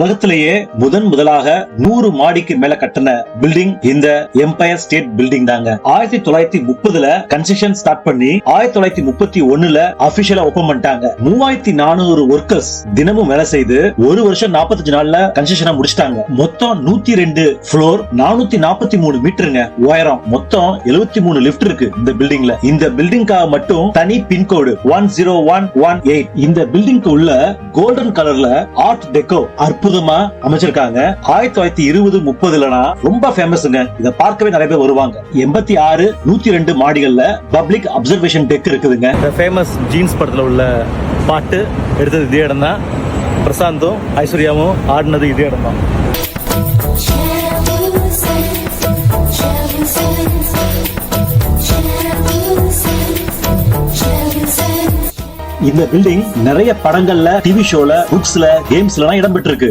உலகத்திலேயே முதன் முதலாக நூறு மாடிக்கு மேல கட்டின பில்டிங் இந்த எம்பயர் ஸ்டேட் பில்டிங் தாங்க. ஆயிரத்தி தொள்ளாயிரத்தி முப்பதுல கன்ஸ்ட்ரக்ஷன் ஸ்டார்ட் பண்ணி ஆயிரத்தி தொள்ளாயிரத்தி முப்பத்தி ஒண்ணுல அபிஷியலா ஓபன் பண்ணிட்டாங்க. மூவாயிரத்தி நானூறு ஒர்க்கர்ஸ் தினமும் வேலை செய்து ஒரு வருஷம் நாற்பத்தஞ்சு நாள்ல கன்ஸ்ட்ரக்ஷனை முடிச்சிட்டாங்க. மொத்தம் நூத்தி ரெண்டு ஃப்ளோர் நானூத்தி நாற்பத்தி மூணு மீட்டருங்க உயரம். மொத்தம் எழுபத்தி மூணு லிஃப்ட் இருக்கு இந்த பில்டிங்ல இந்த பில்டிங்காக மட்டும் தனி pin code one zero one one eight இந்த பில்டிங்க்கு உள்ள கோல்டன் கலர்ல ஆர்ட் டெக்கோ அற்புதமா அமைச்சிருக்காங்க. ஆயிரத்தி தொள்ளாயிரத்தி இருபது முப்பதுலனா ரொம்ப ஃபேமஸ்ங்க இத பார்க்கவே நிறைய பேர் வருவாங்க. எண்பத்தி ஆறு நூத்தி ரெண்டு மாடிகள்ல பப்ளிக் அப்சர்வேஷன் டெக் இருக்குதுங்க. இந்த ஃபேமஸ் ஜீன்ஸ் படத்தில் உள்ள பாட்டு எடுத்தது இதே இடம் தான் பிரசாந்தும் ஐஸ்வர்யாவும் ஆடினது இதே இடம் தான் இந்த பில்டிங் நிறைய படங்கள்ல டிவி ஷோல புக்ஸ்ல கேம்ஸ்ல இடம் பெற்றிருக்கு